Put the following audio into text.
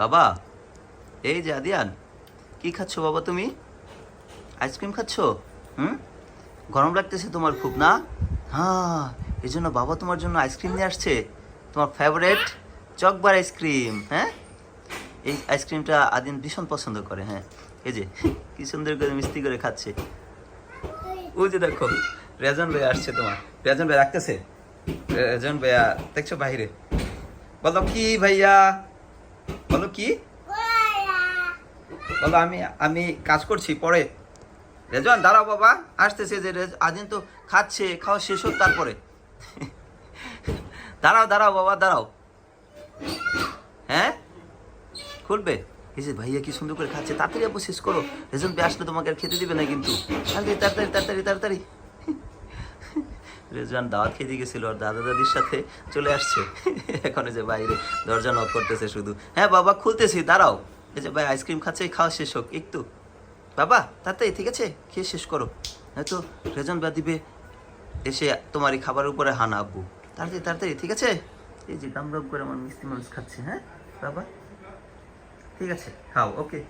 বাবা, এই যে আদিয়ান, কি খাচ্ছ বাবা তুমি? আইসক্রিম খাচ্ছ? হুম? গরম লাগতেছে তোমার খুব, না? হ্যাঁ এই জন্য বাবা তোমার জন্য আইসক্রিম নিয়ে আসছে। তোমার ফেভারেট চকবার আইসক্রিম হ্যাঁ? এই আইসক্রিমটা আদিন ভীষণ পছন্দ করে হ্যাঁ? এই যে, কি সুন্দর করে মিষ্টি করে খাচ্ছে। ওই যে দেখো, রেজন ভাই আসছে তোমার। রেজন ভাই রাখতেছে? রেজন ভাইয়া, দেখছ বাইরে? বলো কি ভাইয়া? বলো কি? বলো আমি আমি কাজ করছি পরে। রেজন দাঁড়াও বাবা আসতেছে যে রেজ- আদিন তো খাচ্ছে খাওয়া শেষ হোক তারপরে। দাঁড়াও দাঁড়াও বাবা দাঁড়াও। হ্যাঁ? খুলবে? এই যে ভাইয়া কি সুন্দর করে খাচ্ছে তাড়াতাড়ি আপু শেষ করো। রেজন আসলে তোমাকে আর খেতে দিবে না কিন্তু। তাড়াতাড়ি তাড়াতাড়ি তাড়াতাড়ি তাড়াতাড়ি। রেজওয়ান দাওয়াত খেতে গেছিল আর দাদা দাদির সাথে চলে আসছে। এখন যে বাইরে দরজা নক করতেছে শুধু। হ্যাঁ বাবা, খুলতেছি, দাঁড়াও। এই যে ভাই আইসক্রিম খাচ্ছে, খাওয়া শেষ হোক একটু বাবা তাড়াতাড়ি ঠিক আছে? খেয়ে শেষ করো। হয়তো রেজন বা দিবে, এসে তোমার এই খাবারের উপরে হানা, আব্বু। তাড়াতাড়ি তাড়াতাড়ি, ঠিক আছে? এই যে গাম গাম করে আমার মিষ্টি মানুষ খাচ্ছে হ্যাঁ? বাবা, ঠিক আছে, খাও ওকে